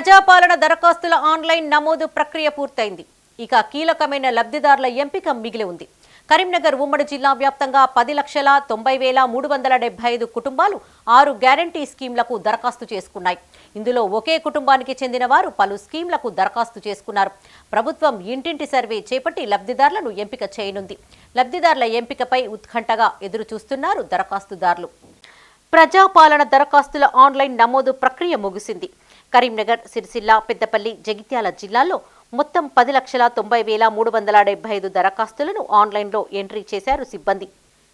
ప్రజాపాలన దరఖాస్తుల ఆన్లైన్ నమోదు ప్రక్రియ పూర్తయింది. ఇక కీలకమైన లబ్ధిదారుల ఎంపిక మిగిలి ఉంది. కరీంనగర్ ఉమ్మడి జిల్లా వ్యాప్తంగా పది లక్షల తొంభై వేల మూడు వందల డెబ్బై ఐదు కుటుంబాలు ఆరు గ్యారంటీ స్కీంలకు దరఖాస్తు చేసుకున్నాయి. ఇందులో ఒకే కుటుంబానికి చెందిన వారు పలు స్కీంలకు దరఖాస్తు చేసుకున్నారు. ప్రభుత్వం ఇంటింటి సర్వే చేపట్టి లబ్ధిదారులను ఎంపిక చేయనుంది. లబ్ధిదారుల ఎంపికపై ఉత్కంఠగా ఎదురు చూస్తున్నారు దరఖాస్తుదారులు. ప్రజాపాలన దరఖాస్తుల ఆన్లైన్ నమోదు ప్రక్రియ ముగిసింది. కరీంనగర్ సిరిసిల్ల పెద్దపల్లి జగిత్యాల జిల్లాల్లో మొత్తం పది లక్షల తొంభై వేల మూడు వందల డెబ్బై ఐదు దరఖాస్తులను ఆన్లైన్లో ఎంట్రీ చేశారు సిబ్బంది.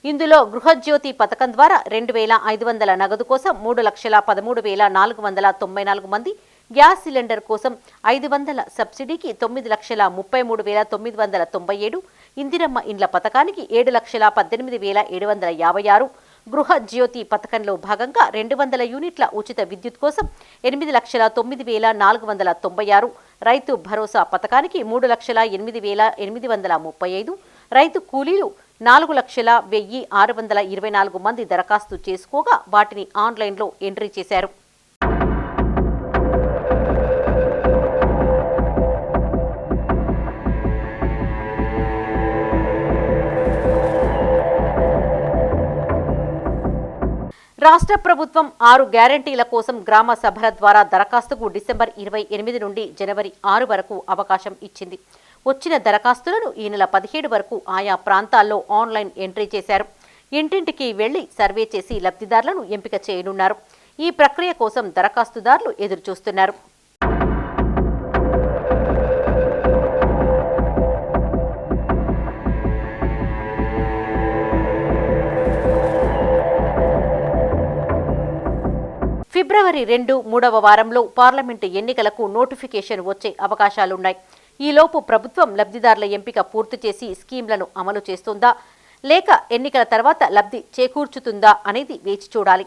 ఇందులో గృహజ్యోతి పథకం ద్వారా రెండు వేల ఐదు వందల నగదు కోసం మూడు లక్షల పదమూడు వేల నాలుగు వందల తొంభై నాలుగు మంది గ్యాస్ సిలిండర్ కోసం ఐదు వందల సబ్సిడీకి తొమ్మిది లక్షల ముప్పై మూడు వేల తొమ్మిది వందల తొంభై ఏడు ఇందిరమ్మ ఇండ్ల పథకానికి ఏడు లక్షల పద్దెనిమిది వేల ఏడు వందల యాభై ఆరు గృహ జ్యోతి పథకంలో భాగంగా రెండు వందల యూనిట్ల ఉచిత విద్యుత్ కోసం ఎనిమిది లక్షల తొమ్మిది వేల నాలుగు వందల తొంభై ఆరు. రైతు భరోసా పథకానికి మూడు లక్షల ఎనిమిది వేల ఎనిమిది వందల ముప్పై ఐదు. రైతు కూలీలు నాలుగు లక్షల వెయ్యి ఆరు వందల ఇరవై నాలుగు మంది దరఖాస్తు చేసుకోగా వాటిని ఆన్లైన్లో ఎంట్రీ చేశారు. రాష్ట్ర ప్రభుత్వం ఆరు గ్యారంటీల కోసం గ్రామ సభల ద్వారా దరఖాస్తుకు డిసెంబర్ ఇరవై ఎనిమిది నుండి జనవరి ఆరు వరకు అవకాశం ఇచ్చింది. వచ్చిన దరఖాస్తులను ఈ నెల పదిహేడు వరకు ఆయా ప్రాంతాల్లో ఆన్లైన్ ఎంట్రీ చేశారు. ఇంటింటికి వెళ్ళి సర్వే చేసి లబ్ధిదారులను ఎంపిక చేయనున్నారు. ఈ ప్రక్రియ కోసం దరఖాస్తుదారులు ఎదురుచూస్తున్నారు. ఫిబ్రవరి రెండు మూడవ వారంలో పార్లమెంటు ఎన్నికలకు నోటిఫికేషన్ వచ్చే అవకాశాలున్నాయి. ఈలోపు ప్రభుత్వం లబ్ధిదారుల ఎంపిక పూర్తి చేసి స్కీంలను అమలు చేస్తుందా? లేక ఎన్నికల తర్వాత లబ్ధి చేకూర్చుతుందా అనేది వేచి చూడాలి.